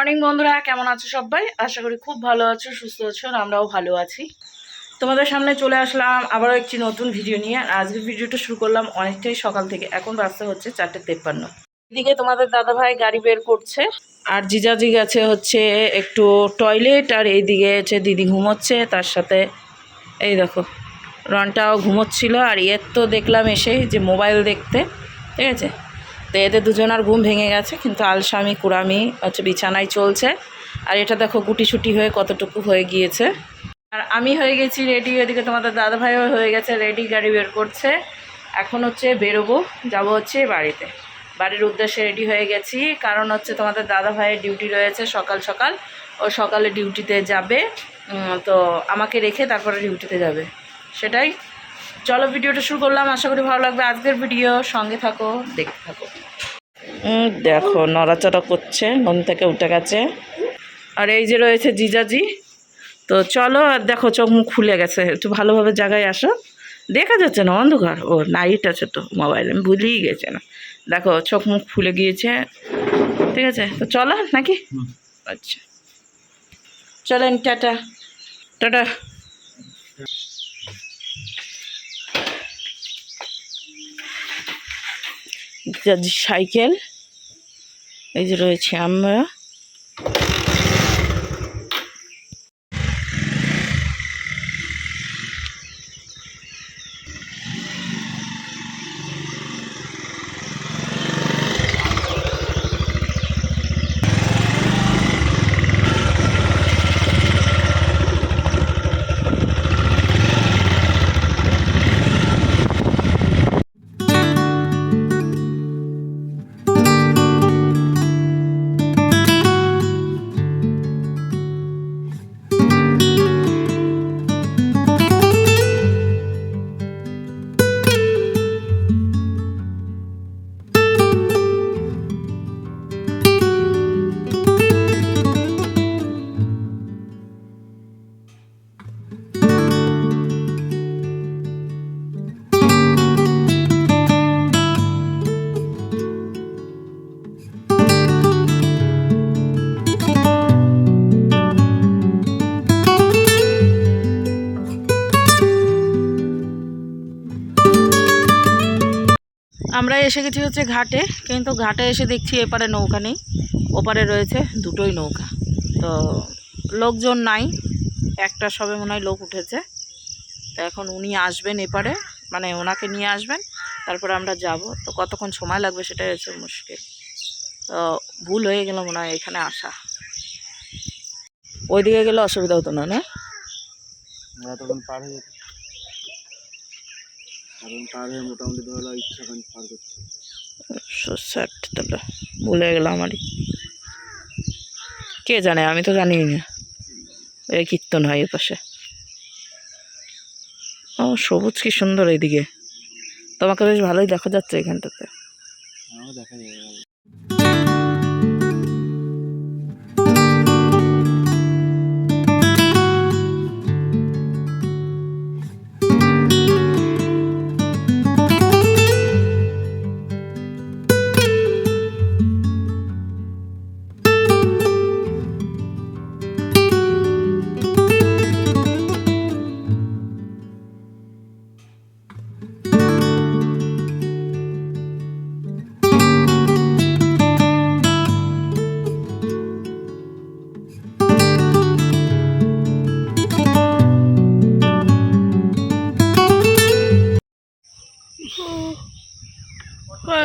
Morning বন্ধুরা, কেমন আছো সবাই? আশা করি খুব ভালো আছো, সুস্থ আছো আমরাও ভালো আছি। তোমাদের সামনে চলে আসলাম আবারও একটি নতুন ভিডিও নিয়ে। আর আজকের ভিডিওটা শুরু করলাম অনেকটাই সকাল থেকে। এখন রাস্তা হচ্ছে চারটে তেপ্পান্ন। এদিকে তোমাদের দাদাভাই গাড়ি বের করছে। আর জিজাজি গেছে হচ্ছে একটু টয়লেট, আর এইদিকে হচ্ছে দিদি ঘুমোচ্ছে। তার সাথে এই দেখো, রনটাও ঘুমোচ্ছিল। আর এর তো দেখলাম এসে যে মোবাইল দেখতে। ঠিক আছে? তো এদের দুজনার ঘুম ভেঙে গেছে, কিন্তু আলসামি, কুড়ামি হচ্ছে বিছানায় চলছে। আর এটা দেখো গুটিসুটি হয়ে কতটুকু হয়ে গিয়েছে। আর আমি হয়ে গেছি রেডি এদিকে তোমাদের দাদাভাইও হয়ে গেছে রেডি গাড়ি বের করছে। এখন হচ্ছে বেরোবো, যাব হচ্ছে বাড়িতে। বাড়ির উদ্দেশ্যে রেডি হয়ে গেছি, কারণ হচ্ছে তোমাদের দাদা ভাইয়ের ডিউটি রয়েছে সকাল সকাল। ও সকালে ডিউটিতে যাবে তো আমাকে রেখে তারপরে ডিউটিতে যাবে। সেটাই চলো ভিডিওটা শুরু করলাম। আশা করি ভালো লাগবে আজকের ভিডিও। সঙ্গে থাকো দেখতে থাকো। দেখো নড়াচড়া করছে ঘুম থেকে উঠে গেছে। আর এই যে রয়েছে জিজাজি। তো চলো আর দেখো চোখ মুখ খুলে গেছে। একটু ভালোভাবে জায়গায় আসো। দেখা যাচ্ছে না অন্ধকার। ও নাইট আছে তো মোবাইল আমি ভুলেই গেছে না। দেখো চোখ মুখ ফুলে গিয়েছে। ঠিক আছে? তো চলো নাকি? আচ্ছা। চলেন টাটা। টাটা। জাজি সাইকেল। এই যে রয়েছে আমরা। আমরা এসে গেছি হচ্ছে ঘাটে, কিন্তু ঘাটে এসে দেখছি এপারে নৌকা নেই, ওপারে রয়েছে দুটোই নৌকা। তো লোকজন নাই, একটা সবে মনে হয় লোক উঠেছে। তো এখন উনি আসবেন এপারে মানে ওনাকে নিয়ে আসবেন, তারপরে আমরা যাব। তো কতক্ষণ সময় লাগবে সেটাই হচ্ছে মুশকিল। তো ভুল হয়ে গেল মনে হয় এখানে আসা। ওইদিকে গেলে অসুবিধা হতো না? না, তখন পার হয়ে যেত। এখন পার হয়ে মোটামুটি ধরো ইচ্ছা খান পার করছি। স্যাট তাহলে ভুলে গেলাম আমারই। কে জানে আমি তো জানি না। এই কীর্তন হয় এপাশে। ও সবুজ কি সুন্দর এইদিকে। তোমাকে বেশ ভালোই দেখা যাচ্ছে এখানটাতে। দেখা যাবে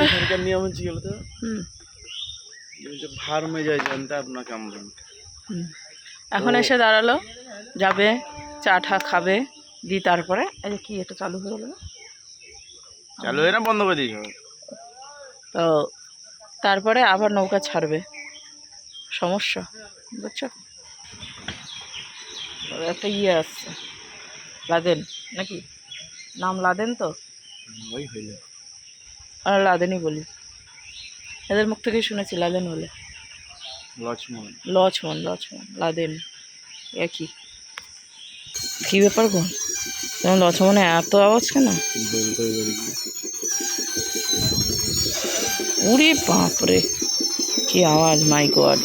এখানকার নিয়ম হচ্ছে হুম, ভার যায় জানতে আপনাকে আমরা। এখন এসে দাঁড়াল যাবে চা ঠা খাবে দি তারপরে এই কি এটা চালু হয়ে গেলো? চালু হয়ে না বন্ধ করে দিয়েছ? তো তারপরে আবার নৌকা ছাড়বে। সমস্যা বুঝছ? একটা ইয়ে আসছে। লাদেন নাকি? নাম লাদেন তো? ওই হইল। আমরা লাদেনই বলি। এদের মুখ থেকে শুনেছি লাদেন বলে। লক্ষ্মণ। লক্ষ্মণ লক্ষ্মণ লাদেন একই। কী ব্যাপার গো? তোমার লক্ষ্মণে এত আওয়াজ কেন? উড়ে বাপরে কি আওয়াজ মাই গড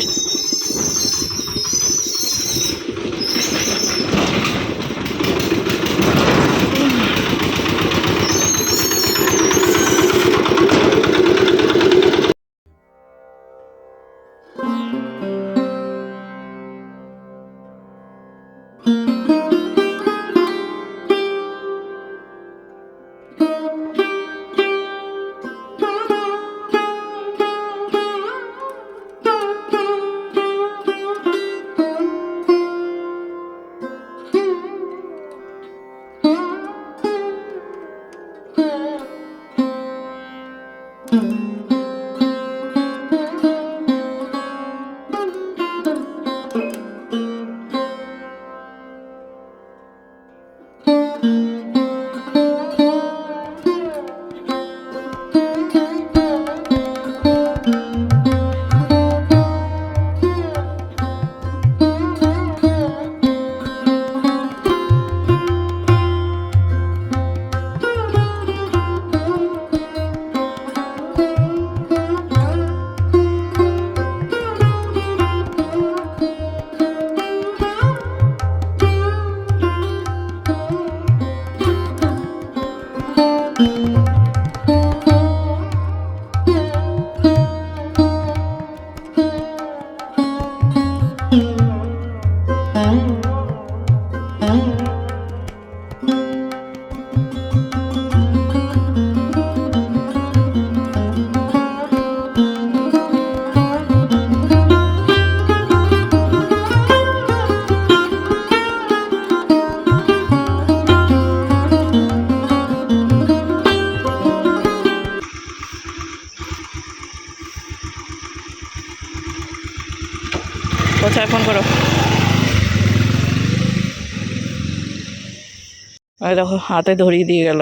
ওই দেখো, হাতে ধরিয়ে দিয়ে গেল।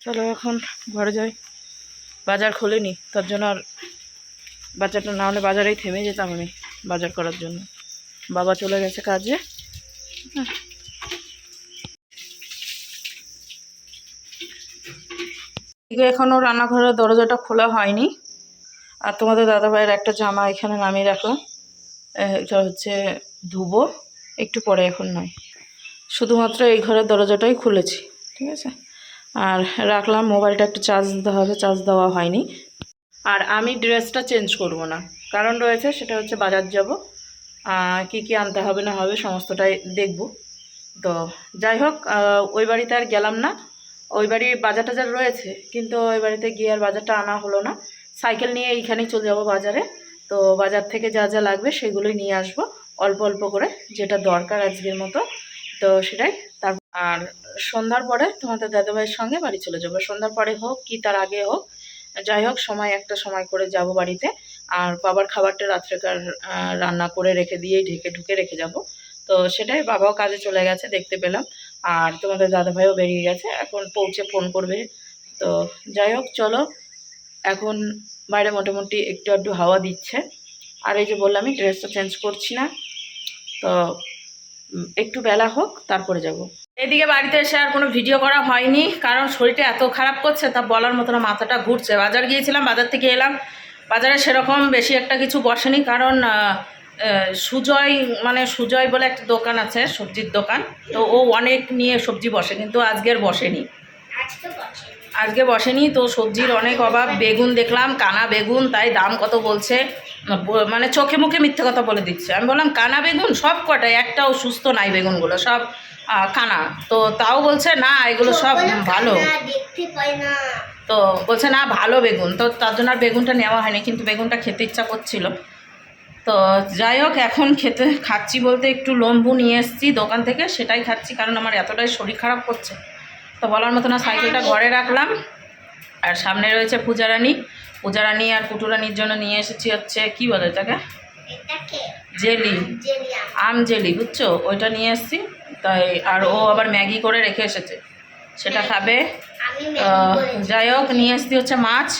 চলো এখন ঘরে যাই। বাজার খোলেনি, তার জন্য আর বাজারটা না হলে বাজারেই থেমে যেতাম আমি বাজার করার জন্য। বাবা চলে গেছে কাজে। এখনও রান্নাঘরের দরজাটা খোলা হয়নি। আর তোমাদের দাদাভাইয়ের একটা জামা এখানে নামিয়ে রাখলাম। এটা হচ্ছে ধুবো। একটু পরে এখন নয়। শুধুমাত্র এই ঘরের দরজাটাই খুলেছি, ঠিক আছে? আর রাখলাম মোবাইলটা একটু চার্জ দিতে হবে চার্জ দেওয়া হয়নি। আর আমি ড্রেসটা চেঞ্জ করব না, কারণ রয়েছে সেটা হচ্ছে বাজার যাব। কি কি আনতে হবে, না হবে সমস্তটাই দেখব। তো যাই হোক ওই বাড়িতে আর গেলাম না। ওই বাড়ির বাজার টাজার রয়েছে, কিন্তু ওই বাড়িতে গিয়ে আর বাজারটা আনা হলো না। সাইকেল নিয়ে এইখানেই চলে যাব বাজারে। তো বাজার থেকে যা যা লাগবে সেগুলোই নিয়ে আসব, অল্প অল্প করে, যেটা দরকার আজকের মতো। তো সেটাই। তার আর সন্ধ্যার পরে তোমাদের দাদাভাইয়ের সঙ্গে বাড়ি চলে যাব। সন্ধ্যার পরে হোক কি তার আগে হোক, যাই হোক, সময় একটা সময় করে যাব বাড়িতে। আর বাবার খাবারটা রাত্রেকার রান্না করে রেখে দিয়েই ঢেকে ঢুকে রেখে যাব। তো সেটাই, বাবাও কাজে চলে গেছে, দেখতে পেলাম। আর তোমাদের দাদাভাইও বেরিয়ে গেছে, এখন পৌঁছে ফোন করবে। তো যাই হোক, চলো। এখন বাইরে মোটামুটি একটু একটু হাওয়া দিচ্ছে। আর এই যে বললামই, ড্রেসটা চেঞ্জ করছি না। তো একটু বেলা হোক, তারপরে যাব। এদিকে বাড়িতে এসে আর কোনো ভিডিও করা হয়নি, কারণ শরীরটা এত খারাপ করছে, তা বলার মতো না, মাথাটা ঘুরছে। বাজার গিয়েছিলাম, বাজার থেকে এলাম। বাজারে সেরকম বেশি একটা কিছু বসেনি, কারণ সুজয় মানে সুজয় বলে একটা দোকান আছে, সবজির দোকান। তো ও অনেক নিয়ে সবজি বসে, কিন্তু আজকের বসেনি। আজকে বসেনি, তো সবজির অনেক অভাব। বেগুন দেখলাম, কানা বেগুন, তাই দাম কত বলছে? মানে চোখে মুখে মিথ্যে কথা বলে দিচ্ছে। আমি বললাম কানা বেগুন সব কটাই একটাও সুস্থ নাই বেগুনগুলো সব কানা। তো তাও বলছে না এগুলো সব ভালো। তো বলছে না ভালো বেগুন। তো তার জন্য আর বেগুনটা নেওয়া হয়নি কিন্তু বেগুনটা খেতে ইচ্ছা করছিল। তো যাই হোক এখন খেতে খাচ্ছি বলতে একটু লম্বু নিয়ে এসেছি দোকান থেকে সেটাই খাচ্ছি কারণ আমার এতটাই শরীর খারাপ করছে। তো বলার মতো না সাইকেলটা ঘরে রাখলাম। আর সামনে রয়েছে পূজারানী। পূজারানী আর পুটুরানির জন্য নিয়ে এসেছি হচ্ছে কি বলে এটাকে? জেলি। আম জেলি বুঝছ? ওইটা নিয়ে এসেছি। তাই আর ও আবার ম্যাগি করে রেখে এসেছে। সেটা খাবে। তো যাই হোক নিয়ে এসছি হচ্ছে মাছ।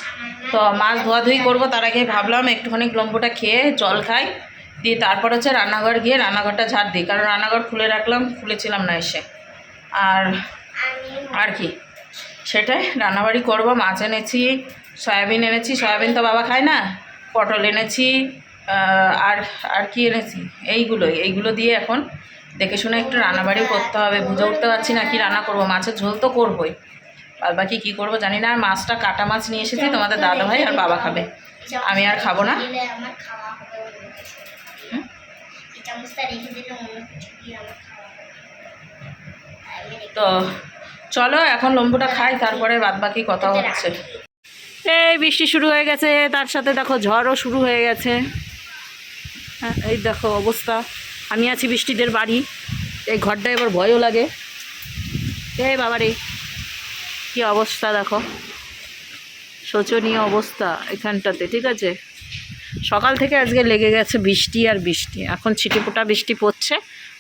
তো মাছ ধোয়াধুয়ি করব তার আগে ভাবলাম একটুখানি লম্বুটা খেয়ে জল খাই। দিয়ে তারপর হচ্ছে রান্নাঘর গিয়ে রান্নাঘরটা ঝাড় দিই কারণ রান্নাঘর খুলে রাখলাম খুলেছিলাম না এসে। আর আর কি? সেটাই রান্নাবাড়ি করব মাছ এনেছি। সয়াবিন এনেছি সয়াবিন তো বাবা খায় না। পটল এনেছি আর আর কি এনেছি? এইগুলোই এইগুলো দিয়ে এখন দেখে শুনে একটু রান্নাবাড়ি করতে হবে। বুঝে উঠতে পারছি না কি রান্না করব মাছের ঝোল তো করবোই। আর বাকি কী করব জানি না আর মাছটা কাটা মাছ নিয়ে এসেছি তোমাদের দাদা ভাই আর বাবা খাবে। আমি আর খাব না। তো চলো এখন লম্বুটা খাই তারপরে বাদ বাকি কথা হচ্ছে। এই বৃষ্টি শুরু হয়ে গেছে, তার সাথে দেখো ঝড়ও শুরু হয়ে গেছে। হ্যাঁ এই দেখো অবস্থা। আমি আছি বৃষ্টিদের বাড়ি। এই ঘরটা এবার ভয়ও লাগে। এই বাবারে, কি অবস্থা দেখো। শোচনীয় অবস্থা এখানটাতে, ঠিক আছে? সকাল থেকে আজকে লেগে গেছে বৃষ্টি আর বৃষ্টি। এখন ছিটেফোঁটা বৃষ্টি পড়ছে,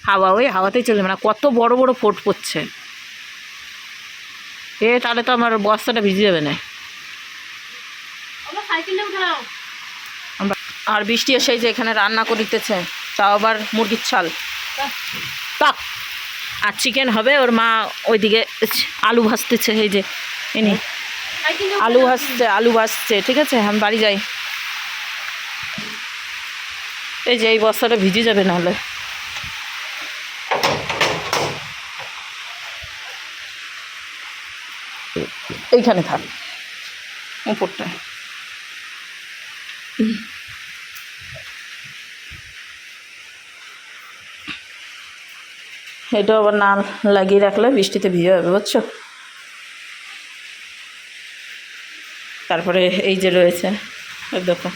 হাওয়া, ওই হাওয়াতেই চলে মানে কত বড় বড় ফোট পড়ছে। এ তাহলে তো আমার বস্তাটা ভিজে যাবে না। আর বৃষ্টি এসে যে এখানে রান্না করিতেছে তাও আবার মুরগির ছাল। তাক আর চিকেন হবে ওর মা ওইদিকে আলু ভাজতেছে এই যে এনে আলু ভাজছে আলু ভাজছে ঠিক আছে? আমি বাড়ি যাই। এই যে এই বস্তাটা ভিজে যাবে নাহলে। এইখানে থাক। উপরটায়। এটা আবার না লাগিয়ে রাখলে বৃষ্টিতে ভিজে হবে বুঝছ? তারপরে এই যে রয়েছে দেখো।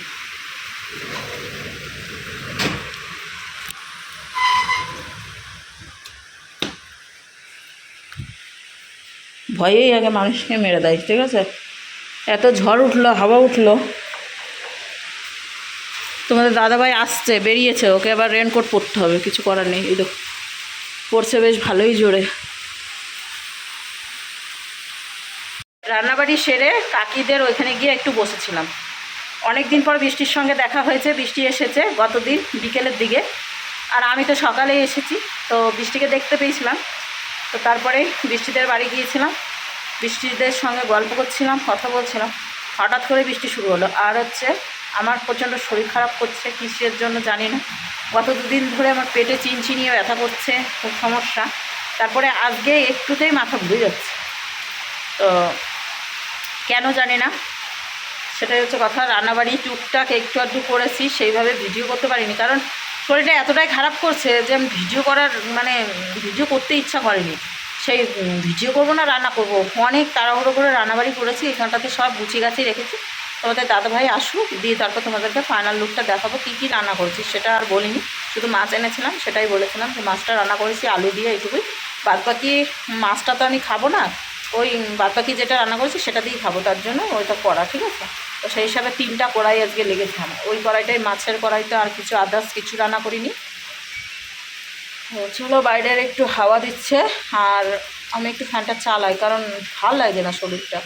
ভয়েই আগে মানুষকে মেরে দেয়, ঠিক আছে? এত ঝড় উঠল, হাওয়া উঠল তোমাদের দাদাভাই আসছে, বেরিয়েছে, ওকে আবার রেনকোট পরতে হবে, কিছু করার নেই, এই দেখো। পড়ছে বেশ ভালোই জোরে। রান্নাবাড়ি সেরে কাকিদের ওইখানে গিয়ে একটু বসেছিলাম। অনেক দিন পর বৃষ্টির সঙ্গে দেখা হয়েছে, বৃষ্টি এসেছে গতদিন বিকেলের দিকে। আর আমি তো সকালেই এসেছি, তো বৃষ্টিকে দেখতে পেয়েছিলাম। তো তারপরে বৃষ্টিদের বাড়ি গিয়েছিলাম, বৃষ্টিদের সঙ্গে গল্প করছিলাম, কথা বলছিলাম। হঠাৎ করে বৃষ্টি শুরু হলো। আর হচ্ছে আমার প্রচণ্ড শরীর খারাপ করছে কিসের জন্য জানি না। গত দুদিন ধরে আমার পেটে চিনচিনিয়ে ব্যথা করছে, খুব সমস্যা। তারপরে আজকে একটুতেই মাথা ঘুরে যাচ্ছে। তো কেন জানি না, সেটাই হচ্ছে কথা। রান্নাবাড়ি টুকটাক একটু আধটু করেছি, সেইভাবে ভিডিও করতে পারিনি। কারণ শরীরটা এতটাই খারাপ করছে যে আমি ভিডিও করার মানে ভিডিও করতে ইচ্ছা করেনি। সেই ভিডিও করব না, রান্না করব। অনেক তাড়াহুড়ো করে রান্নাবাড়ি করেছি, এখানটাতে সব গুছিয়ে গাছিয়ে রেখেছি। তোমাদের দাদাভাই আসুক, দিয়ে তারপর তোমাদেরকে ফাইনাল লুকটা দেখাবো, কী কী রান্না করেছি সেটা আর বলিনি। শুধু মাছ এনেছিলাম, সেটাই বলেছিলাম যে মাছটা রান্না করেছি, আলু দিয়ে এইটুকুই। বাদ বাকি মাছটা তো আমি খাব না, ওই বাদ বাকি যেটা রান্না করেছি সেটা দিয়েই খাব, তার জন্য ওইটা করা, ঠিক আছে? তো সেই হিসাবে তিনটা কড়াই আজকে লেগেছে আমার। ওই কড়াইটাই মাছের কড়াইতে আর কিছু আদার্স কিছু রান্না করিনি। চলো, বাইরের একটু হাওয়া দিচ্ছে, আর আমি একটু ফ্যানটা চালাই, কারণ ভালো লাগে না শরীরটা।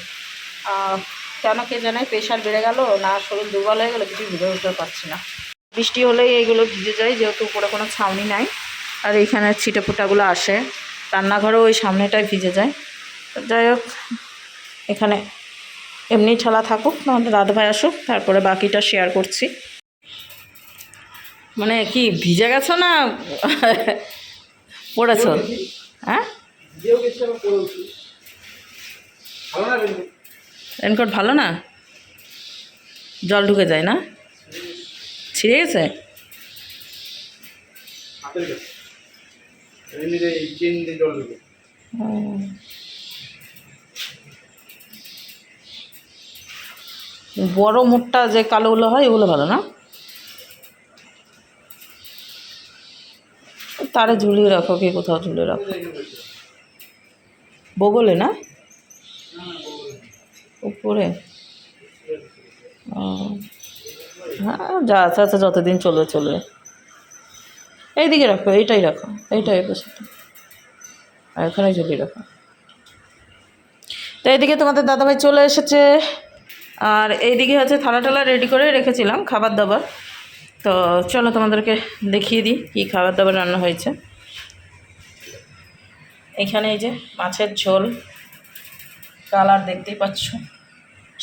কেন কে জানাই প্রেশার বেড়ে গেল না শরীর দুর্বল হয়ে গেলো কিছু বুঝে উঠতে পারছি না। বৃষ্টি হলেই এইগুলো ভিজে যায় যেহেতু উপরে কোনো ছাউনি নাই আর এইখানে ছিটে ফোটাগুলো আসে। রান্নাঘরেও ওই সামনেটায় ভিজে যায়। যাই হোক এখানে এমনি ঠেলা থাকুক নাহলে দাদাভাই আসুক তারপরে বাকিটা শেয়ার করছি। মানে কি ভিজে গেছো না পড়েছো? হ্যাঁ? রেনকোট ভালো না? জল ঢুকে যায় না? ছিঁড়ে গেছে। বড় মুখটা যে কালোগুলো হয় এগুলো ভালো না? তারে ঝুলিয়ে রাখো কি কোথাও ঝুলিয়ে রাখো? বগলে না? উপরে। হ্যাঁ যা আচ্ছা আচ্ছা যতদিন চলবে চলবে। এইদিকে রাখো, এইটাই রাখো, এইটাই বসে আর এখানে ঝুলিয়ে রাখো। তো এইদিকে তোমাদের দাদাভাই চলে এসেছে। আর এইদিকে হচ্ছে থালা টালা রেডি করে রেখেছিলাম, খাবার দাবার। তো চলো তোমাদেরকে দেখিয়ে দিই কী খাবার দাবার রান্না হয়েছে। এখানে এই যে মাছের ঝোল। কালার দেখতেই পাচ্ছ।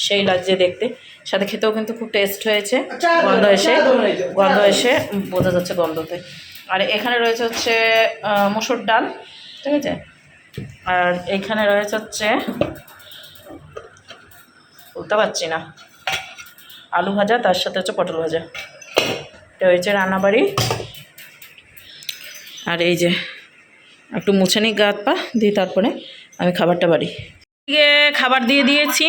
সেই লাগছে দেখতে। সাথে খেতেও কিন্তু খুব টেস্ট হয়েছে। গন্ধ এসে গন্ধ এসে বোঝা যাচ্ছে গন্ধতে। আর এখানে রয়েছে হচ্ছে মুসুর ডাল ঠিক আছে? আর এখানে রয়েছে হচ্ছে বলতে পারছি না। আলু ভাজা তার সাথে হচ্ছে পটল ভাজা। এটা হয়েছে রান্নাবাড়ি। আর এই যে একটু মুছে নিই গা পা দিয়ে তারপরে আমি খাবারটা বাড়ি। এদিকে খাবার দিয়ে দিয়েছি।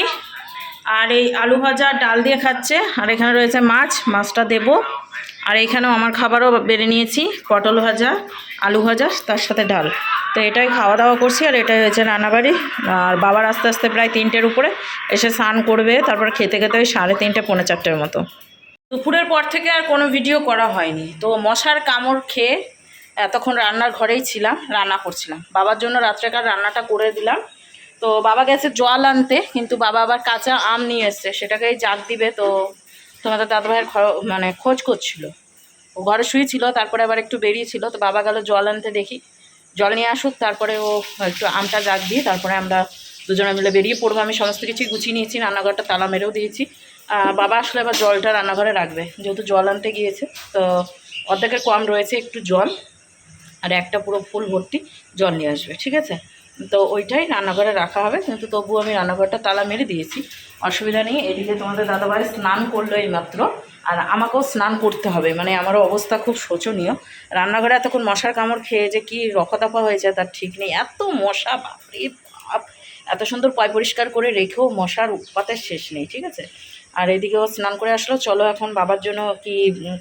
আর এই আলু ভাজা, ডাল দিয়ে খাচ্ছে। আর এখানে রয়েছে মাছ, মাছটা দেবো। আর এখানেও আমার খাবারও বেড়ে নিয়েছি, পটল ভাজা, আলু ভাজা, তার সাথে ডাল। তো এটাই খাওয়া দাওয়া করছি, আর এটাই হয়েছে রান্নাবাড়ি। আর বাবার আস্তে আস্তে প্রায় তিনটের উপরে এসে স্নান করবে, তারপর খেতে খেতে ওই সাড়ে তিনটে, পৌনে চারটের মতো। দুপুরের পর থেকে আর কোনো ভিডিও করা হয়নি। তো মশার কামড় খেয়ে এতক্ষণ রান্নার ঘরেই ছিলাম, রান্না করছিলাম। বাবার জন্য রাত্রেকার রান্নাটা করে দিলাম। তো বাবা গেছে জল আনতে, কিন্তু বাবা আবার কাঁচা আম নিয়ে এসছে, সেটাকেই জাগ দিবে তো তোমাদের দাদাভাইয়ের ঘর মানে খোঁজ করছিল। ও ঘরে শুয়েছিল, তারপরে আবার একটু বেরিয়েছিল, তো বাবা গেল জল আনতে দেখি। জল নিয়ে আসুক, তারপরে ও একটু আমটা জাগ দিয়ে তারপরে আমরা দুজনে মিলে বেরিয়ে পড়ব। আমি সমস্ত কিছুই গুছিয়ে নিয়েছি, রান্নাঘরটা তালা মেরেও দিয়েছি। বাবা আসলে আবার জলটা রান্নাঘরে রাখবে, যেহেতু জল আনতে গিয়েছে, তো অর্ধেকের কম রয়েছে একটু জল, আর একটা পুরো ফুল ভর্তি জল নিয়ে আসবে, ঠিক আছে? তো ওইটাই রান্নাঘরে রাখা হবে, কিন্তু তবুও আমি রান্নাঘরটা তালা মেরে দিয়েছি। অসুবিধা নেই, এদিকে তোমাদের দাদাভাই স্নান করল এই মাত্র আর আমাকেও স্নান করতে হবে মানে আমারও অবস্থা খুব শোচনীয়। রান্নাঘরে এতক্ষণ মশার কামড় খেয়ে যে কি রফাদফা হয়েছে তার ঠিক নেই। এত মশা, বাপরে বাপ! এত সুন্দর পয় পরিষ্কার করে রেখেও মশার উৎপাতের শেষ নেই, ঠিক আছে? আর এদিকে ও স্নান করে আসলো। চলো এখন বাবার জন্য কি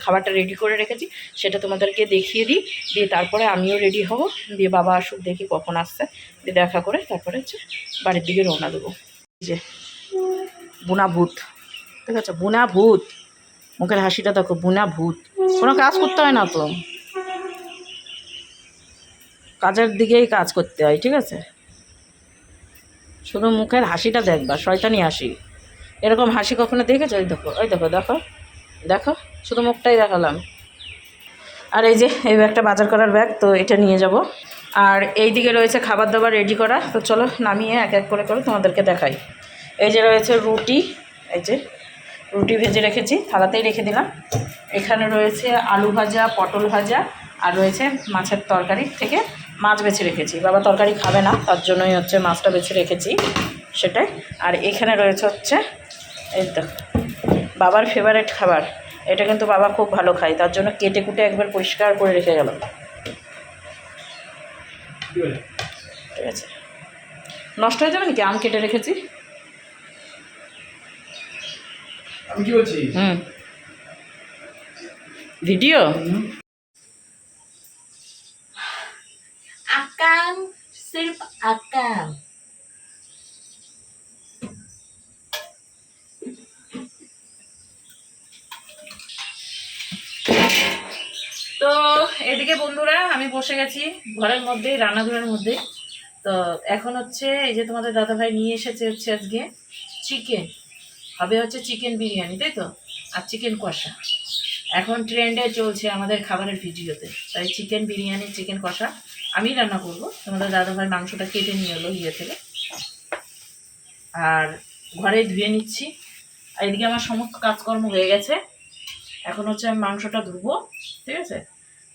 খাবারটা রেডি করে রেখেছি, সেটা তোমাদেরকে দেখিয়ে দিই। দিয়ে তারপরে আমিও রেডি হব। দিয়ে বাবা আসুক, দেখি কখন আসছে। দিয়ে দেখা করে তারপরে হচ্ছে বাড়ির দিকে রওনা দেবো। যে বুনা ভূত ঠিক আছে বুনা ভূত মুখের হাসিটা দেখো বুনা ভূত কোনো কাজ করতে হয় না তো। কাজের দিকেই কাজ করতে হয়, ঠিক আছে? শুধু মুখের হাসিটা দেখবা, শয়তানি হাসি। এরকম হাসি কখনো দেখেছ? ওই দেখো ওই দেখো দেখো দেখো, শুধু মুখটাই দেখালাম। আর এই যে, এই ব্যাগটা বাজার করার ব্যাগ, তো এটা নিয়ে যাব। আর এই দিকে রয়েছে খাবার দাবার রেডি করা। তো চলো নামিয়ে এক এক করে করে তোমাদেরকে দেখাই। এই যে রয়েছে রুটি, এই যে রুটি ভেজে রেখেছি, থালাতেই রেখে দিলাম। এখানে রয়েছে আলু ভাজা, পটল ভাজা, আর রয়েছে মাছের তরকারি থেকে মাছ বেছে রেখেছি। বাবা তরকারি খাবে না, তার জন্যই হচ্ছে মাছটা বেছে রেখেছি সেটাই। আর এখানে রয়েছে হচ্ছে এই তো বাবার ফেভারেট খাবার। এটা কিন্তু বাবা খুব ভালো খায় তার জন্য কেটে কুটে একবার পরিষ্কার করে রেখে গেল। ঠিক আছে। নষ্ট হয়ে যাবে নাকি? আম কেটে রেখেছি? আমি কি বলছি? হুম। ভিডিও? আকাম সির্ফ আকাম। তো এদিকে বন্ধুরা, আমি বসে গেছি ঘরের মধ্যে, রান্নাঘরের মধ্যে। তো এখন হচ্ছে এই যে তোমাদের দাদাভাই নিয়ে এসেছে হচ্ছে আজকে চিকেন হবে হচ্ছে চিকেন বিরিয়ানি, তাই তো? আর চিকেন কষা। এখন ট্রেন্ডে চলছে আমাদের খাবারের ভিডিওতে। তাই চিকেন বিরিয়ানি চিকেন কষা আমি রান্না করব। তোমাদের দাদাভাই মাংসটা কেটে নিয়ে এলো ইয়ে থেকে। আর ঘরে ধুয়ে নিচ্ছি। আর এদিকে আমার সমস্ত কাজকর্ম হয়ে গেছে। এখন হচ্ছে আমি মাংসটা ধুবো, ঠিক আছে?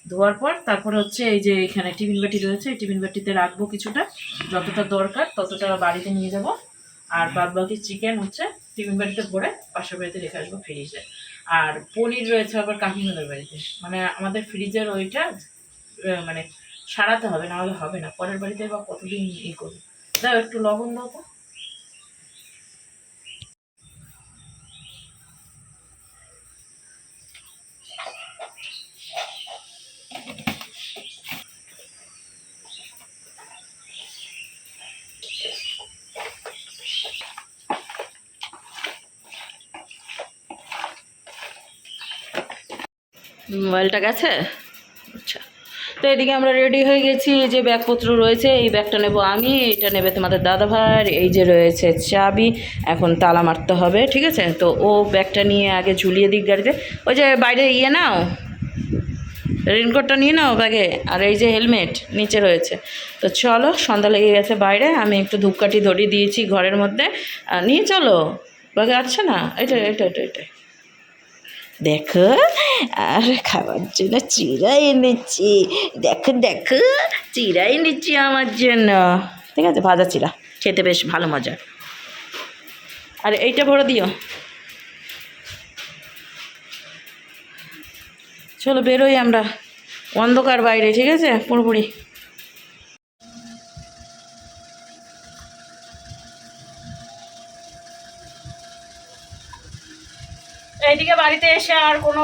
ধোয়ার পর তারপরে হচ্ছে এই যে এখানে টিফিন বাটি রয়েছে, এই টিফিন বাটিতে রাখব কিছুটা। যতটা দরকার ততটা বাড়িতে নিয়ে যাব। আর বাদ বাকি চিকেন হচ্ছে টিফিন বাড়িতে ভরে পাশের বাড়িতে রেখে আসব ফ্রিজে। আর পনির রয়েছে আবার কাকিমাদের বাড়িতে। মানে আমাদের ফ্রিজের ওইটা মানে সারাতে হবে, নাহলে হবে না। পরের বাড়িতে বা কতদিন ই করব? দাও একটু লবণ দাও তো। মোবাইলটা গেছে? আচ্ছা। তো এদিকে আমরা রেডি হয়ে গেছি, এই যে ব্যাগপত্র রয়েছে, এই ব্যাগটা নেব আমি, এটা নেবে তোমাদের দাদা ভাইয়ের এই যে রয়েছে চাবি, এখন তালা মারতে হবে, ঠিক আছে? তো ও ব্যাগটা নিয়ে আগে ঝুলিয়ে দিক গাড়িতে। ওই যে বাইরে ইয়ে নাও রেনকোটটা নিয়ে নাও ব্যাগে, আর এই যে হেলমেট নিচে রয়েছে। তো চলো, সন্ধ্যা লেগে গেছে বাইরে, আমি একটু ধূপকাঠি ধরিয়ে দিয়েছি ঘরের মধ্যে। নিয়ে চলো, ব্যাগে আছে না? এটা এটা এটা এটা। দেখো, আর খাবার জন্য চিরা এনেছি। দেখো দেখো চিরা এনেছি আমার জন্য। ঠিক আছে, ভাজা চিরা খেতে বেশ ভালো মজা। আর এইটা ভরে দিও। চলো বেরোই আমরা অন্ধকার বাইরে, ঠিক আছে? পুরোপুরি। এইদিকে বাড়িতে এসে আর কোনো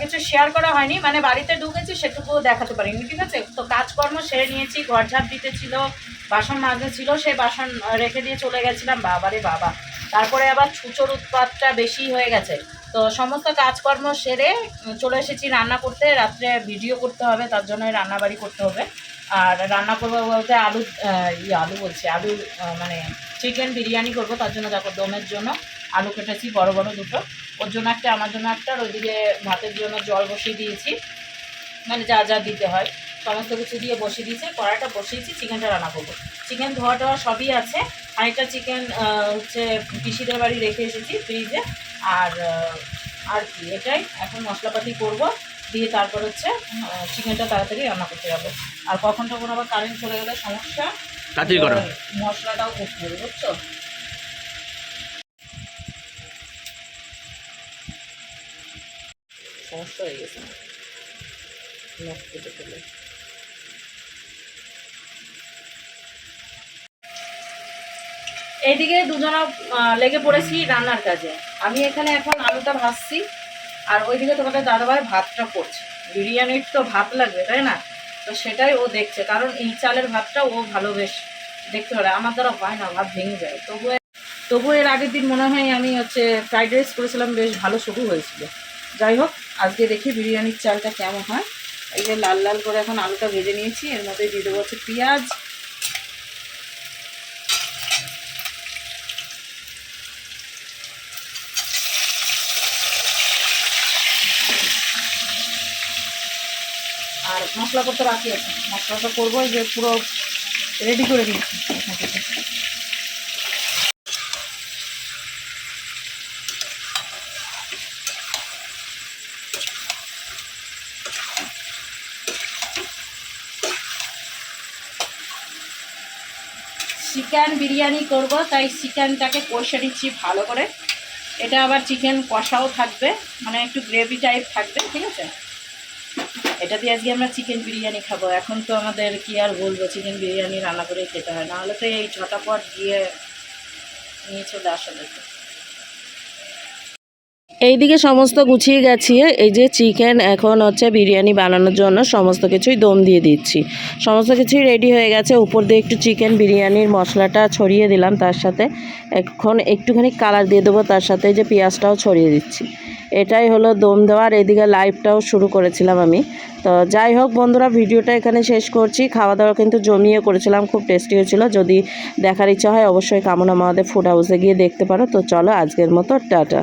কিছু শেয়ার করা হয়নি। মানে বাড়িতে ঢুকেছি সেটুকু দেখাতে পারিনি, ঠিক আছে? তো কাজকর্ম সেরে নিয়েছি, ঘর ঝাঁপ দিতে ছিল বাসন মাজতে ছিল সেই বাসন রেখে দিয়ে চলে গেছিলাম, বাবারে বাবা। তারপরে আবার ছুচোর উৎপাতটা বেশি হয়ে গেছে। তো সমস্ত কাজকর্ম সেরে চলে এসেছি রান্না করতে। রাত্রে ভিডিও করতে হবে, তার জন্য রান্নাবাড়ি করতে হবে। আর রান্না করব বলতে আলু ইয়ে আলু বলছি, আলু মানে চিকেন বিরিয়ানি করব, তার জন্য দেখো দমের জন্য। আলু কেটেছি বড় বড় দুটো। ওর জন্য একটা আমার জন্য একটা আর ওইদিকে ভাতের জন্য জল বসিয়ে দিয়েছি। মানে যা যা দিতে হয় সমস্ত কিছু দিয়ে বসিয়ে দিয়েছি কড়াইটা বসিয়েছি চিকেনটা রান্না করব। চিকেন ধোয়া টোয়া সবই আছে। আরেকটা চিকেন হচ্ছে পিসিদের বাড়ি রেখে এসেছি ফ্রিজে। আর আর কি এটাই। এখন মশলাপাতি করব দিয়ে তারপর হচ্ছে চিকেনটা তাড়াতাড়ি রান্না করতে যাব। আর কখন তখন আবার কারেন্ট চলে গেলে সমস্যা। মশলাটাও করতে হবে বুঝছ? সমস্যা হয়ে গেছে। ফেলে। এইদিকে দুজনা লেগে পড়েছি রান্নার কাজে। আমি এখানে এখন আলুটা ভাজছি, আর ওইদিকে তোমাদের দাদাভাই ভাতটা করছে। বিরিয়ানির তো ভাত লাগবে, তাই না? তো সেটাই ও দেখছে, কারণ এই চালের ভাতটা ও ভালো বেশ দেখতে পারে। আমার দ্বারা হয় না, ভাত ভেঙে যায়। তবু তবু এর আগের দিন মনে হয় আমি হচ্ছে ফ্রাইড রাইস করেছিলাম, বেশ ভালো শুরু হয়েছিল। যাই হোক আজকে দেখি বিরিয়ানির চালটা কেমন হয়। এই যে লাল লাল করে এখন আলুটা ভেজে নিয়েছি, এর মধ্যে দিয়ে দেবো হচ্ছে পেঁয়াজ। আর মশলা করতে বাকি আছে। মশলাটা করব যে পুরো রেডি করে দিচ্ছি চিকেন বিরিয়ানি করব, তাই চিকেনটাকে কষে নিচ্ছি ভালো করে। এটা আবার চিকেন কষাও থাকবে মানে একটু গ্রেভি টাইপ থাকবে, ঠিক আছে? এটা দিয়ে আজকে আমরা চিকেন বিরিয়ানি খাব। এখন তো আমাদের কি আর বলব, চিকেন বিরিয়ানি রান্না করে খেতে হয়। নাহলে তো এই ঝটাপট গিয়ে নিয়ে চলে আসা যেত এইদিকে সমস্ত গুছিয়ে গেছিয়ে, এই যে চিকেন এখন হচ্ছে বিরিয়ানি বানানোর জন্য সমস্ত কিছুই দম দিয়ে দিচ্ছি। সমস্ত কিছুই রেডি হয়ে গেছে। উপর দিয়ে একটু চিকেন বিরিয়ানির মশলাটা ছড়িয়ে দিলাম তার সাথে। এখন একটুখানি কালার দিয়ে দেবো, তার সাথে এই যে পেঁয়াজটাও ছড়িয়ে দিচ্ছি। এটাই হলো দম দেওয়ার এদিকে লাইভটাও শুরু করেছিলাম আমি। তো যাই হোক বন্ধুরা, ভিডিওটা এখানে শেষ করছি। খাওয়া দাওয়া কিন্তু জমিয়ে করেছিলাম, খুব টেস্টি হয়েছিল। যদি দেখার ইচ্ছা হয়, অবশ্যই কামনা মহাদেব ফুড হাউসে গিয়ে দেখতে পারো। তো চলো আজকের মতো, টাটা।